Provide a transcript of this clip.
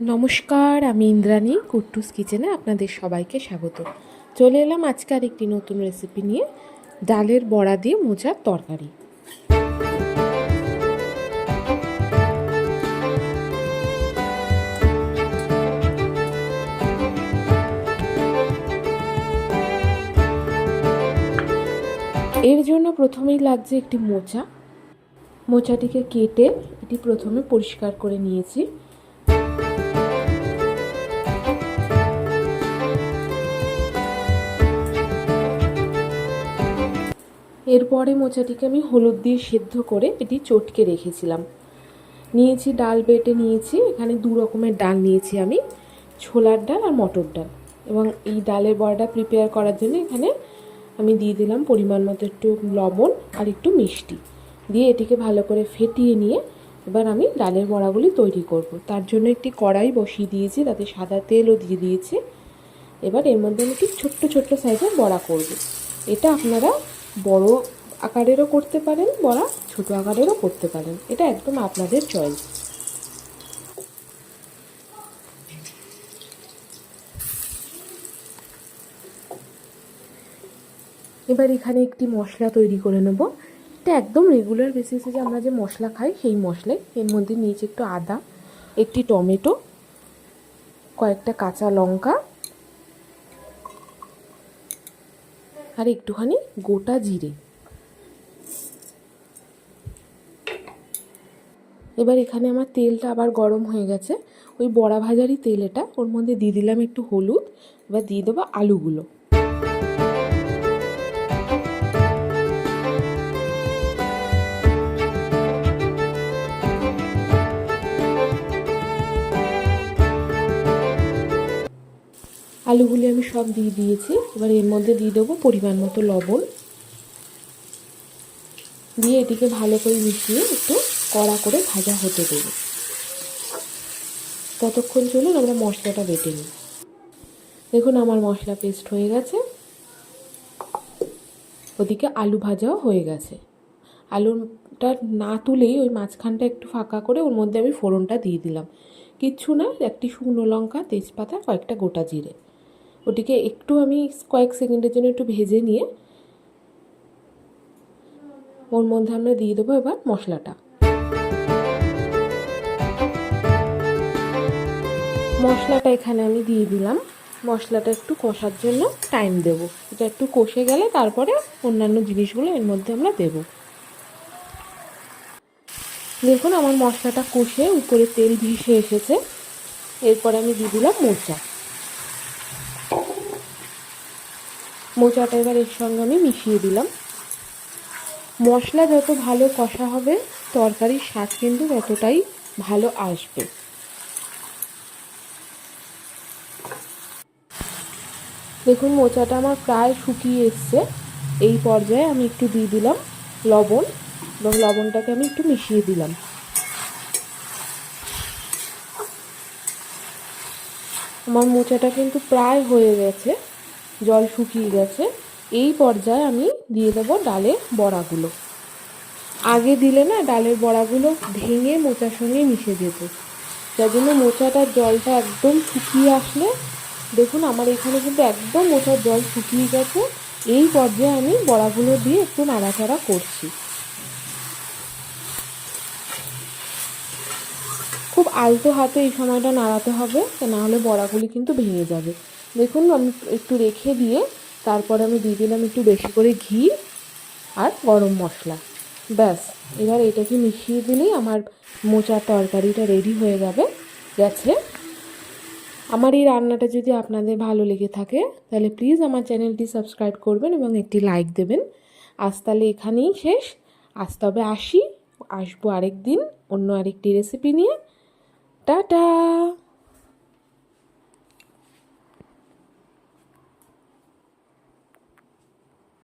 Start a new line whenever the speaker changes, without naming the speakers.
নমস্কার, আমি ইন্দ্রাণী, কুট্টুস কিচেনে আপনাদের সবাইকে স্বাগত। চলে এলাম আজকে আর একটি নতুন রেসিপি নিয়ে, ডালের বড়া দিয়ে মোচার তরকারি। এর জন্য প্রথমেই লাগছে একটি মোচা। মোচাটিকে কেটে এটি প্রথমে পরিষ্কার করে নিয়েছি। এরপরে মোচাটিকে আমি হলুদ দিয়ে সেদ্ধ করে এটি চটকে রেখেছিলাম। নিয়েছি ডাল বেটে নিয়েছি, এখানে দু রকমের ডাল নিয়েছি আমি, ছোলার ডাল আর মটর ডাল। এবং এই ডালের বড়াটা প্রিপেয়ার করার জন্য এখানে আমি দিয়ে দিলাম পরিমাণ মতো একটু লবণ আর একটু মিষ্টি। দিয়ে এটিকে ভালো করে ফেটিয়ে নিয়ে এবার আমি ডালের বড়াগুলি তৈরি করব। তার জন্য একটি কড়াই বসিয়ে দিয়েছি, তাতে সাদা তেলও দিয়ে দিয়েছি। এবার এর মধ্যে আমি একটু ছোট্ট ছোট্ট সাইজের বড়া করব। এটা আপনারা বড় আকারেরও করতে পারেন, বড়া ছোট আকারেরও করতে পারেন। এটা একদম আপনাদের চয়েস এবার এখানে একটি মশলা তৈরি করে নেব। এটা একদম রেগুলার বেসিসে যে আমরা যে মশলা খাই, সেই মশলাই এর মধ্যে নিয়েছি একটু আদা, একটি টমেটো, কয়েকটা কাঁচা লঙ্কা আর একটুখানি গোটা জিরে। এবার এখানে আমার তেলটা আবার গরম হয়ে গেছে। ওই বড়া ভাজারই তেল এটা। ওর মধ্যে দিয়ে দিলাম একটু হলুদ। এবার দিয়ে দেবো আলুগুলো। আলুগুলি আমি সব দিয়ে দিয়েছি। এবার এর মধ্যে দিয়ে দেবো পরিমাণ মতো লবণ। দিয়ে এটিকে ভালো করে মিশিয়ে একটু কড়া করে ভাজা হতে দেবো। ততক্ষণ চলুন আমরা মশলাটা বেটে নিই। দেখুন আমার মশলা পেস্ট হয়ে গেছে। ওদিকে আলু ভাজাও হয়ে গেছে। আলুটা না তুলেই ওই মাঝখানটা একটু ফাঁকা করে ওর মধ্যে আমি ফোড়নটা দিয়ে দিলাম। কিচ্ছু না, একটি শুকনো লঙ্কা, তেজপাতা, কয়েকটা গোটা জিরে। ওটিকে একটু আমি কয়েক সেকেন্ডের জন্য একটু ভেজে নিয়ে ওর মধ্যে আমরা দিয়ে দেবো এবার মশলাটা। মশলাটা এখানে আমি দিয়ে দিলাম। মশলাটা একটু কষার জন্য টাইম দেব। এটা একটু কষে গেলে তারপরে অন্যান্য জিনিসগুলো এর মধ্যে আমরা দেব। দেখুন আমার মশলাটা কষে উপরে তেল ভেসে এসেছে। এরপরে আমি দিয়ে দিলাম মোচা। মোচাটা এবার এর সঙ্গে আমি মিশিয়ে দিলাম। মশলা যত ভালো কষা হবে, তরকারির স্বাদ কিন্তু ততটাই ভালো আসবে। দেখুন, মোচাটা আমার প্রায় শুকিয়ে এসছে। এই পর্যায়ে আমি একটু দিয়ে দিলাম লবণ এবং লবণটাকে আমি একটু মিশিয়ে দিলাম। আমার মোচাটা কিন্তু প্রায় হয়ে গেছে। জল শুকিয়ে গেছে, এই পর্যায়ে আমি দিয়ে দেবো ডালের বড়াগুলো। আগে দিলে না ডালের বড়াগুলো ভেঙে মোচার সঙ্গে মিশে যেত। যার জন্য মোচাটার জলটা একদম শুকিয়ে আসলে, দেখুন আমার এখানে কিন্তু একদম মোচার জল শুকিয়ে গেছে, এই পর্যায়ে আমি বড়াগুলো দিয়ে একটু নাড়াচাড়া করছি। খুব আলতো হাতে এই সময়টা নাড়াতে হবে না হলে বড়াগুলি কিন্তু ভেঙে যাবে। দেখুন, আমি একটু রেখে দিয়ে তারপরে আমি দিয়ে দিলাম একটু বেশি করে ঘি আর গরম মশলা। ব্যাস, এবার এটাকে মিশিয়ে দিলেই আমার মোচার তরকারিটা রেডি হয়ে যাবে। গেছে। আমার এই রান্নাটা যদি আপনাদের ভালো লেগে থাকে, তাহলে প্লিজ আমার চ্যানেলটি সাবস্ক্রাইব করবেন এবং একটি লাইক দেবেন। আজ তাহলে এখানেই শেষ। আজ তবে আসি। আসব আরেক দিন অন্য আরেকটি রেসিপি নিয়ে। টাটা!